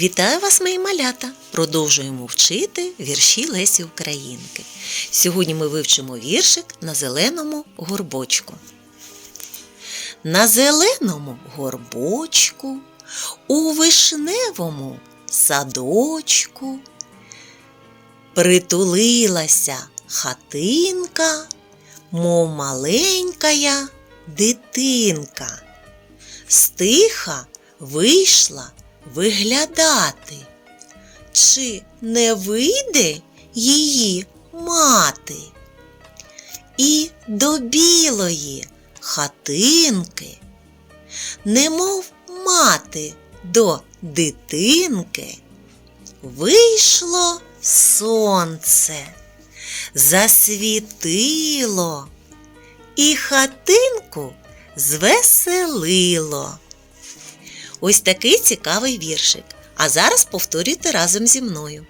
Вітаю вас, мої малята! Продовжуємо вчити вірші Лесі Українки. Сьогодні ми вивчимо віршик на зеленому горбочку. На зеленому горбочку, у вишневому садочку притулилася хатинка, мов маленькая дитинка. Стиха вийшла виглядати, чи не вийде її мати. І до білої хатинки, немов мати до дитинки, вийшло сонце, засвітило і хатинку звеселило. Ось такий цікавий віршик. А зараз повторюйте разом зі мною.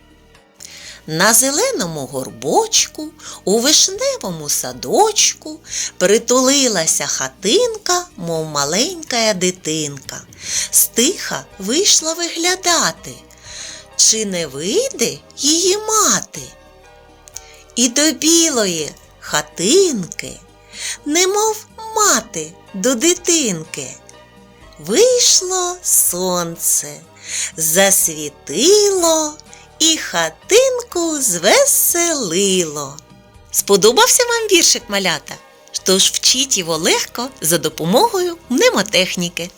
На зеленому горбочку, у вишневому садочку притулилася хатинка, мов маленька дитинка. Стиха вийшла виглядати, чи не вийде її мати. І до білої хатинки, немов мати до дитинки. Вийшло сонце, засвітило і хатинку звеселило. Сподобався вам віршик малята? Тож вчіть його легко за допомогою мнемотехніки.